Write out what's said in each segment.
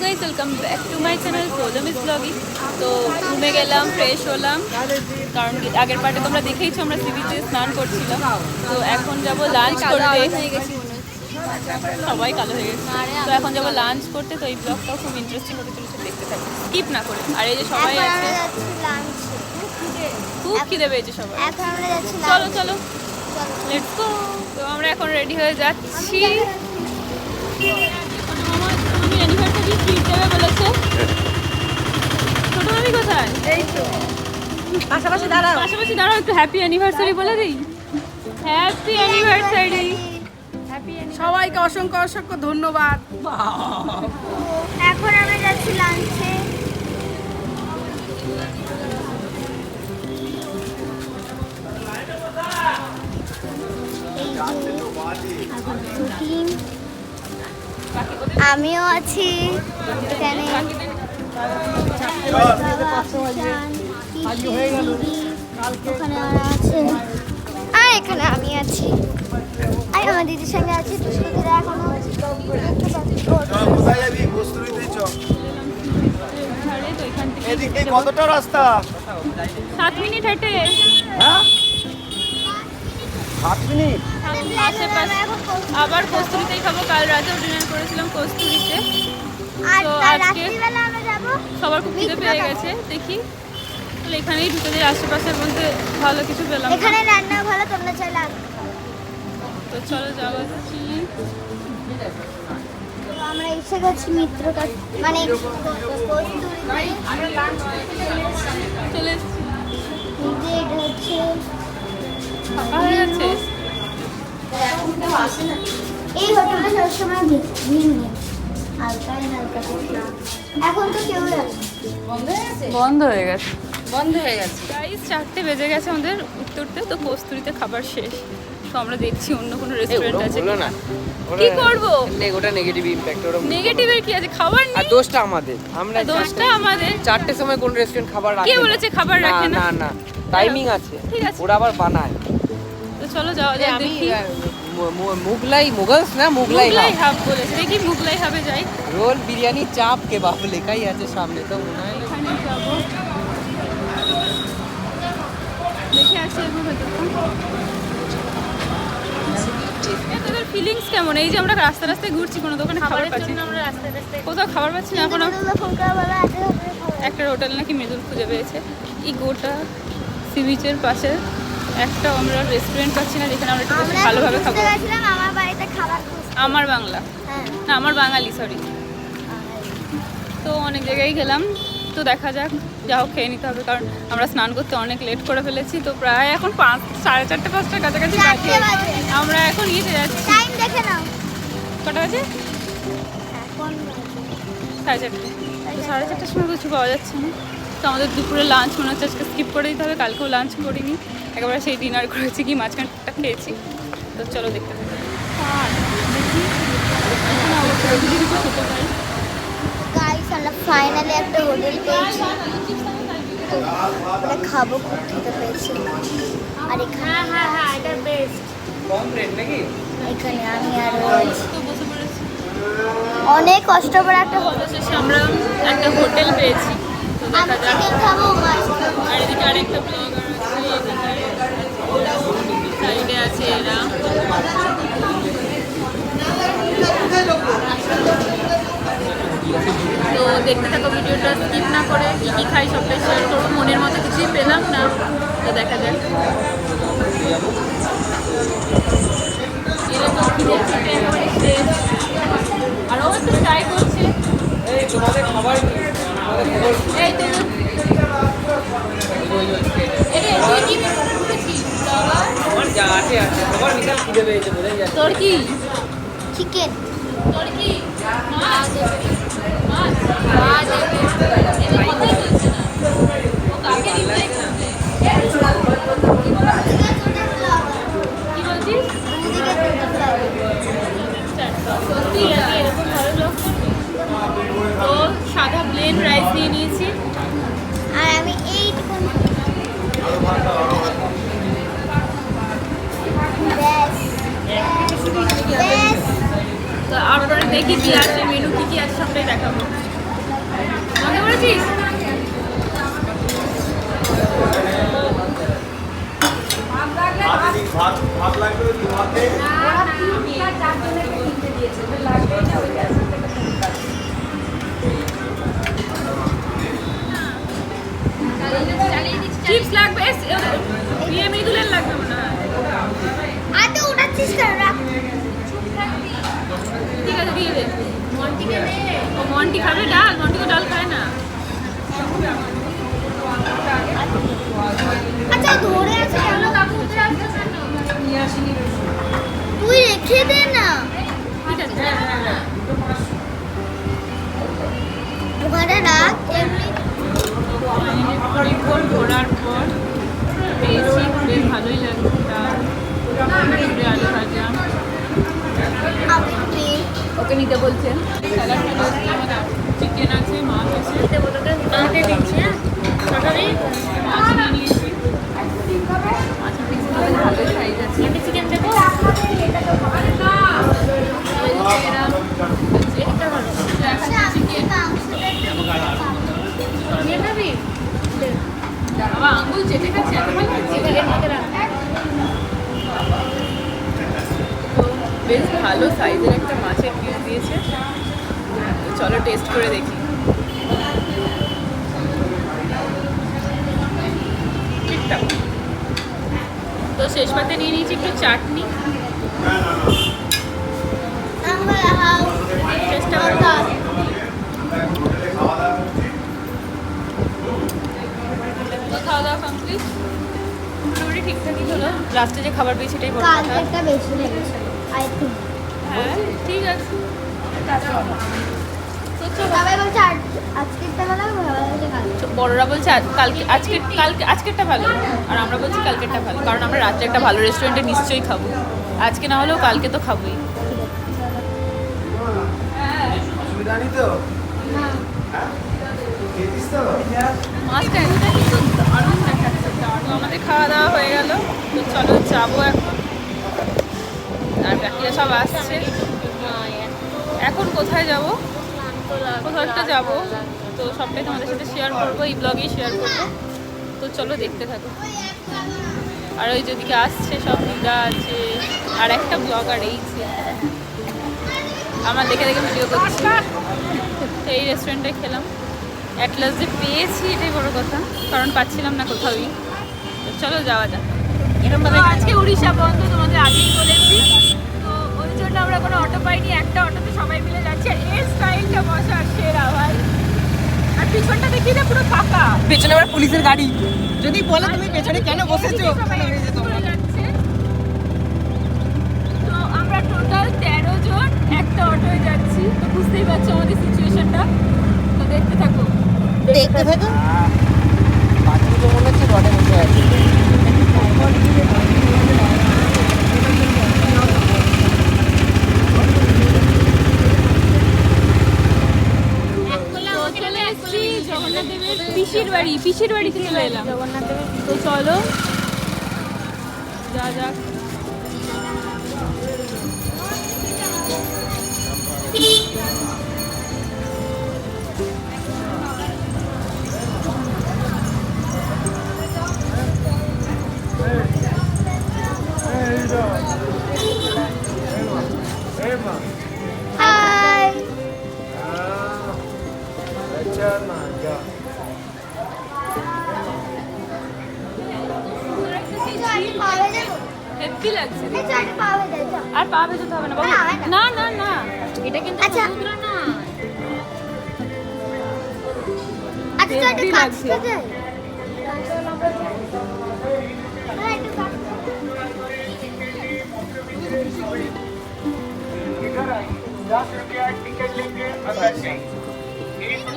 Hello guys welcome back to my channel প্রোলম ইস blogging তো রুমে গেলাম ফ্রেশ হলাম। কারণ আগের পার্টে তোমরা দেখেইছো আমরা সি বিচে স্নান করছিলাম। তো এখন যাব লাঞ্চ করতে। সবাই কালো হয়ে গেছে। তো এখন যাব লাঞ্চ করতে। তো এই ব্লগটাও খুব ইন্টারেস্টিং হতে চলেছে দেখতে থাকো। স্কিপ না করে। আর এই যে সবাই আছে। খুব খিদে। পেয়েছে সবাই চলো চলো। লেটস গো তো আমরা এখন রেডি হয়ে যাচ্ছি। দেবে বলেছে ছোট মামি কোথায়? এই তো। পাশাপাশি দাঁড়াও। পাশাপাশি দাঁড়াও একটু হ্যাপি অ্যানিভার্সারি বলে দিই। হ্যাপি অ্যানিভার্সারি সবাইকে অসংখ্য অসংখ্য ধন্যবাদ। এখন আমরা যাচ্ছি লাঞ্চে আমিও আছি। এখানে আর এখানে আমি আছি। আর আমার দিদির সঙ্গে আছি দুষ্কৃতীরা এখনও কতটা রাস্তা? সাত মিনিট হেঁটে। হ্যাঁ? সাত মিনিট? আশেপাশে। আবার কস্তুরিতেই খাব। কাল রাতেও ডিনার করেছিলাম কস্তুরিতে। তো আজকে- সবার খুব খিদে পেয়ে গেছে। দেখি। তাহলে এখানেই ঢুকে যাই আশেপাশের মধ্যে ভালো কিছু পেলাম। এখানে রান্না ভালো তোমরা চাইলে তো চলো যাওয়া যাচ্ছি আমরা এসে গেছি মিত্র মানে চলে এসছি। এটা হচ্ছে এই হোটেলটা সবসময় ভিড় ভিড় নেই হালকাই হালকা এখন তো কেউ বন্ধ হয়ে গেছে? বন্ধ হয়ে গেছে। গাইস চারটে বেজে গেছে আমাদের উঠতে তো কস্তুরিতে খাবার শেষ। তো আমরা দেখছি অন্য কোনো রেস্টুরেন্ট আছে না। কি করব? নে- ওটা নেগেটিভ ইম্প্যাক্ট ওটা নেগেটিভের কি আছে? খাবার আর দোষটা আমাদের। আমরা দোষটা আমাদের। চারটের সময় কোন রেস্টুরেন্ট খাবার রাখে কে না। বলেছে খাবার রাখে না? না না। টাইমিং আছে। ঠিক আছে। ওরা আবার বানায়। চলো যাওয়া যাক আমি মুগলাই মুগলস না মুগলাই মুগলাই হাব। বলেছে। দেখি মুগলাই হাবে যাই। রোল বিরিয়ানি চাপ কেবাব লেখাই আছে সামনে তো মনে হয় এখানে যাব। দেখে আসি ফিলিংস কেমন? এই যে আমরা রাস্তা রাস্তায় ঘুরছি কোনো দোকানে খাবার পাচ্ছি না। রাস্তায় কোথাও খাবার পাচ্ছি না খাব। একটা হোটেল নাকি মৃদুল খুঁজে পেয়েছে। এই গোটা সি বিচের পাশে। একটা আমরা রেস্টুরেন্ট পাচ্ছি না যেখানে আমরা একটু ভালোভাবে খাব। আমার বাড়িতে খাবার আমার বাংলা। হ্যাঁ। না আমার বাঙালি সরি তো অনেক জায়গায় গেলাম। তো দেখা যাক যা হোক খেয়ে নিতে হবে। কারণ আমরা স্নান করতে অনেক লেট করে ফেলেছি। তো প্রায় এখন পাঁচ সাড়ে চারটে পাঁচটার কাছাকাছি বাজে। বাজে। আমরা এখন ইয়েতে যাচ্ছি। টাইম দেখে নাও। কটা বাজে? সাড়ে চারটে। সাড়ে চারটার সময় কিছু পাওয়া যাচ্ছে না। তো আমাদের দুপুরে লাঞ্চ মনে হচ্ছে আজকে স্কিপ করে দিতে হবে। কালকেও লাঞ্চ করিনি। একেবারে সেই ডিনার করেছি কি মাঝখানটা খেয়েছি। তো চলো দেখতে ফাইনালি একটা হোটেল পেয়েছি। ওটা খাব খুব খেতে পেয়েছি। আর এখানে হ্যাঁ হ্যাঁ এটা বেস্ট কম রেট নাকি? এখানে আমি আর অনেক কষ্ট করে একটা হোটেল আমরা একটা হোটেল পেয়েছি। তো দেখা যাক। খাব আর এদিকে আরেকটা ব্লগার আছে সাইডে আছে এরা তো দেখতে থাকো ভিডিওটা স্কিপ না করে কী কী খাই সবটাই শেয়ার করব মনের মতো কিছুই পেলাম না তো দেখা যাক। আর ও একটু ট্রাই করছে। এই তো। তোর কি? চিকেন তোর কি? দেখি কি আছে? মেনু কি কি আছে? সবটাই দেখাবো। মনে করেছিস লাগবে? লাগবে ইয়ে মৃদুলের লাগবে মনে হয়। রাখ। ঠিক আছে দিয়ে দে ও মন্টি খাবে ডাল মন্টি ডাল খায় না আচ্ছা ধরে আছে কেন? তুই রেখে দে না। ঠিক আছে ওখানে রাখ, এমনি। ঘোরার পর পেয়েছি বেশ ভালোই লাগছে আলু ভাজা ওকে নিতে বলছেন? চিকেন আছে মাছ আছে। আমাকে দিচ্ছি হ্যাঁ? বাবা আঙ্গুল চেটে খাচ্ছে এত ভালো লাগছে তো বেশ ভালো সাইজের একটা মাছের পিস দিয়েছে। চলো টেস্ট করে দেখি। তো শেষ পাতে নিয়ে নিয়েছি একটু চাটনি। খাওয়া দাওয়া ঠিকঠাকই হলো। লাস্টে যে খাবার পেয়েছি সেটাই বড় হ্যাঁ ঠিক আছে। বড়রা বলছে আজ- কালকে আজকে কালকে আজকেরটা ভালো। আর আমরা বলছি কালকেরটা ভালো। কারণ আমরা রাত্রে একটা ভালো রেস্টুরেন্টে নিশ্চয়ই খাব। আজকে না হলেও কালকে তো খাবোই। হ্যাঁ মাছটা কিন্তু দারুণ দেখাচ্ছে দারুণ আমাদের খাওয়া দাওয়া হয়ে গেল। তো চলো যাব এখন। আর বাকিরা সব আসছে। এখন কোথায় যাব? কোথাও একটা যাব। তো সবটাই তোমাদের সাথে শেয়ার করব, এই ব্লগেই শেয়ার করব। তো চলো দেখতে থাকো। আর ওই যেদিকে আসছে সব দিদা আছে, আর একটা ব্লগার এই যে। আমার দেখে দেখে ভিডিও করছি। তো এই রেস্টুরেন্টে খেলাম। অ্যাটলাস যে পেয়েছি এটাই বড় কথা, কারণ পাচ্ছিলাম না কোথাওই। তো চলো যাওয়া যাক। আজকে উড়িষ্যা বন্ধ, তোমাদের আগেই বলেছি। জন্য আমরা কোনো অটো পাইনি একটা অটোতে সবাই মিলে যাচ্ছি। আর এর স্টাইলটা বসার সেরা ভাই। আর পিছনটা দেখি না পুরো ফাঁকা। পেছনে আবার পুলিশের গাড়ি। যদি বলে তুমি পেছনে কেন বসেছো হয়ে। তো আমরা টোটাল তেরো জন একটা অটোয় যাচ্ছি। তো বুঝতেই পারছ আমাদের সিচুয়েশনটা তো দেখতে থাকো। দেখতে থাকো। বাথরুম তো মনে হচ্ছে রডে বসে আছে চলে এসেছি জগন্নাথ দেবের পিসির বাড়ি পিসির বাড়িতে চলে এলাম। জগন্নাথ তো চলো যা যাক।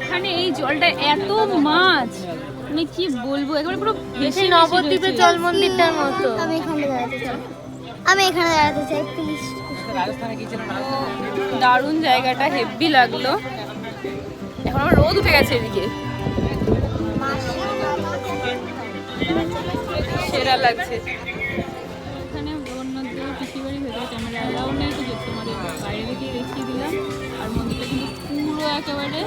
এখানে এই জলটা এত মাছ। মানে কি বলব? একবারে পুরো ভেসে নবদ্বীপের জল মন্দিরটার মতো। আমি এখানে দাঁড়াতে চাই। আমি এখানে দাঁড়াতে চাই প্লিজ দারুণ জায়গাটা হেভি লাগল। এখন আমার রোদ উঠে গেছে এদিকে। সেরা লাগছে। এখানে জগন্নাথ দেবের পিসি বাড়ি ভেতরে ক্যামেরা অ্যালাউ বাইরে থেকে দেখিয়ে দিলাম একেবারে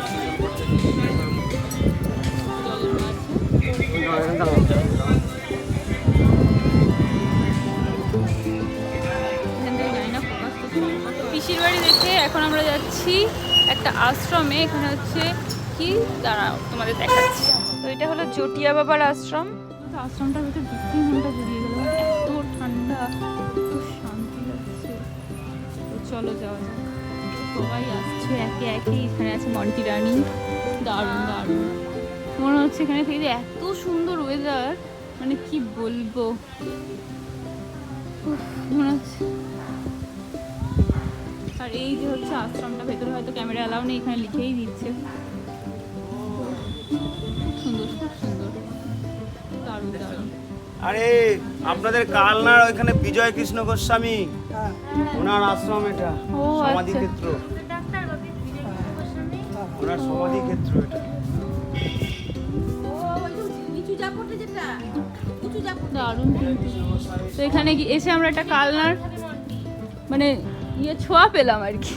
থেকে জানি না focus করছে। পিসির বাড়ি দেখে এখন আমরা যাচ্ছি একটা আশ্রমে, এখানে হচ্ছে কি? দাঁড়াও, তোমাদের দেখাচ্ছি। তো এটা হলো জটিয়া বাবার আশ্রম। তো আশ্রমটার ভিতরে ঢুকতেই মনটা জড়িয়ে গেল। এত ঠান্ডা এত শান্তি লাগছে। তো চলো যাওয়া যাক। সবাই আসছে একে একে। এখানে আছে মন্টি রানী দারুণ দারুণ। মনে হচ্ছে এখানে থেকে যে এত সুন্দর ওয়েদার মানে কি বলব? মনে হচ্ছে। আর এই যে হচ্ছে আশ্রমটা ভেতরে হয়তো ক্যামেরা অ্যালাউ নেই এখানে লিখেই দিচ্ছে। আরে আপনাদের কালনার ওইখানে বিজয় কৃষ্ণ গোস্বামী। ওনার আশ্রম এটা সমাধি আচ্ছা। ক্ষেত্র ওনার সমাধি ক্ষেত্র এটা। দারুণ তো এখানে এসে আমরা একটা কালনার মানে ইয়ে ছোঁয়া পেলাম আর কি।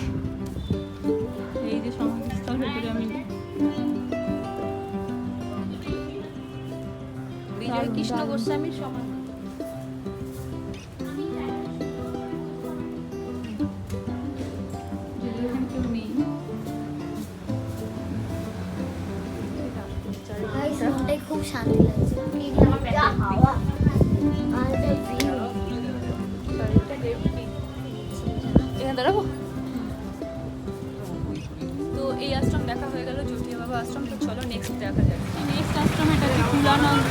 কৃষ্ণ গোস্বামীর সমাধি যদি এখানে কেউ নেই গাইস মনটাই খুব শান্তি লাগছে। হাওয়া আর এখানে দাঁড়াবো? তো এই আশ্রম দেখা হয়ে গেল জটিয়া বাবা আশ্রম। তো চলো নেক্সট দেখা যাক। নেক্সট আশ্রম এটা কুলানন্দ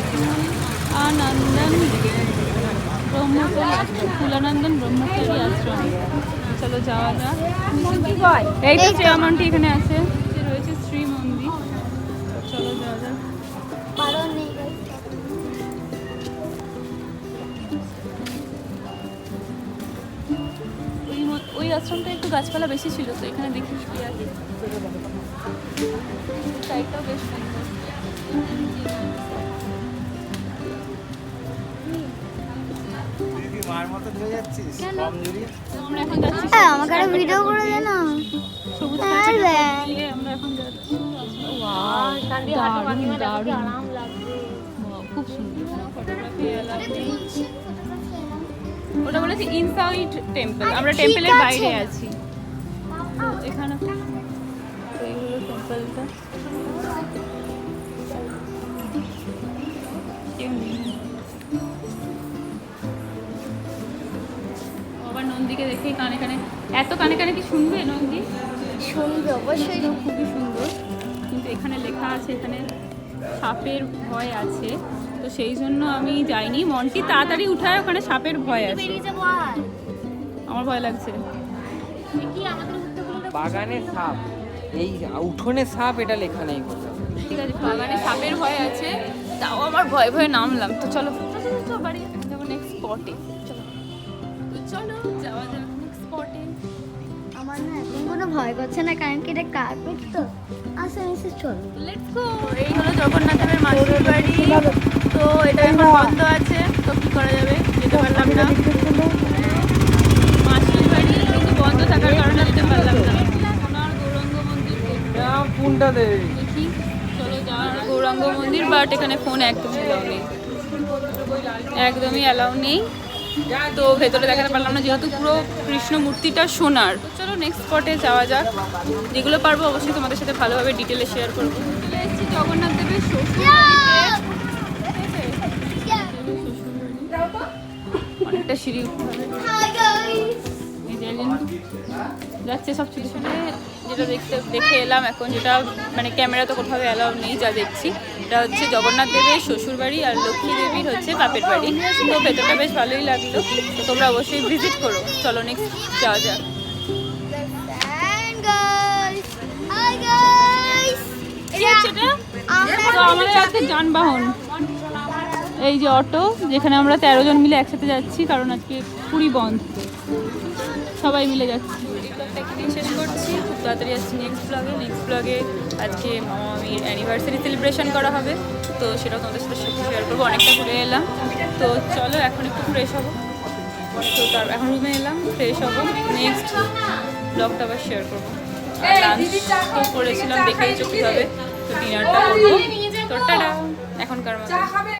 আনন্দন ব্রহ্মচারী আশ্রম কুলানন্দন ব্রহ্মচারী আশ্রম। চলো যাওয়া যাক। এই তো শ্রেয়ামন্টি এখানে আছে রয়েছে শ্রী মন্দির। চলো যাওয়া যাক। ওই আশ্রমটা একটু গাছপালা বেশি ছিল, তো এখানে দেখি কি আছে। সাইডটাও বেশ সুন্দর। মার মতো হয়ে যাচ্ছিস? কমজোরি আমরা এখন যাচ্ছি। হ্যাঁ আমাকে একটা ভিডিও করে দে না। সবুজ হ্যাঁ, দিয়ে আমরা এখন যাচ্ছি। দারুণ দারুণ। আরাম লাগবে। খুব সুন্দর। ফটোগ্রাফি ওটা বলেছে ইনসাইড টেম্পল আমরা টেম্পলের বাইরে আছি। এখানে টেম্পলটা নন্দীকে দেখেই কানে কানে এত কানে কানে কি শুনবে নন্দী? শুনবে অবশ্যই খুবই সুন্দর। কিন্তু এখানে লেখা আছে এখানে সাপের ভয় আছে। তো সেই জন্য আমি যাইনি। মনটি তাড়াতাড়ি উঠায় ওখানে সাপের ভয় আছে। আমার ভয় লাগছে। বাগানে সাপ। এই উঠোনে সাপ এটা লেখা নেই ঠিক আছে বাগানে সাপের ভয় আছে তাও আমার ভয় ভয়ে নামলাম। তো চলো। চলো, চলো, চলো, বাড়ি যাব। নেক্সট স্পটে চলো। চলো। আমার না এখন কোনো ভয় করছে না কারণ কি এটা কার্পেট তো। আসে এসে চল। লেটস গো এই হলো জগন্নাথের মাসির বাড়ি। তো এটা এখন বন্ধ আছে তো কি করা যাবে? যেতে পারলাম না। মাসির বাড়ি কিন্তু বন্ধ থাকার কারণে যেতে পারলাম না। সোনার গৌরাঙ্গ মন্দির কোনটা দেবে দেখি। চলো যাওয়ার গৌরাঙ্গ মন্দির বাট এখানে ফোন একদমই অ্যালাউ নেই। একদমই অ্যালাউ নেই। তো ভেতরে দেখাতে পারলাম না যেহেতু পুরো কৃষ্ণ মূর্তিটা সোনার। চলো নেক্সট স্পটে যাওয়া যাক। যেগুলো পারব অবশ্যই তোমাদের সাথে ভালোভাবে ডিটেলে শেয়ার করব। চলে এসেছি জগন্নাথ দেবের শ্বশুর অনেকটা সিঁড়ি যাচ্ছে সব ছুটে ছুটে। যেটা দেখতে দেখে এলাম এখন যেটা মানে ক্যামেরা তো কোথাও অ্যালাউ নেই যা দেখছি। এটা হচ্ছে জগন্নাথ দেবের শ্বশুর বাড়ি আর লক্ষ্মী দেবীর হচ্ছে বাপের বাড়ি। তো ভেতরটা বেশ ভালোই লাগল। তো তোমরা অবশ্যই ভিজিট করো। চলো নেক্সট যাওয়া যাক। তো আমাদের আজকে যানবাহন। এই যে অটো যেখানে আমরা তেরো জন মিলে একসাথে যাচ্ছি কারণ আজকে পুরী বন্ধ। সবাই মিলে যাচ্ছি। শেষ করছি খুব তাড়াতাড়ি আসছি নেক্সট ব্লগে নেক্সট ব্লগে আজকে মামামির অ্যানিভার্সারি সেলিব্রেশন করা হবে। তো সেটাও তোমাদের সাথে শেয়ার করব। অনেকটা ঘুরে এলাম। তো চলো এখন একটু ফ্রেশ হব। তো তার এখন রুমে এলাম ফ্রেশ হব। নেক্সট ব্লগটা আবার শেয়ার করব। লাঞ্চ করেছিলাম চোখ হবে তো ডিনারটা করব। তো টাটা। এখনকার মতো।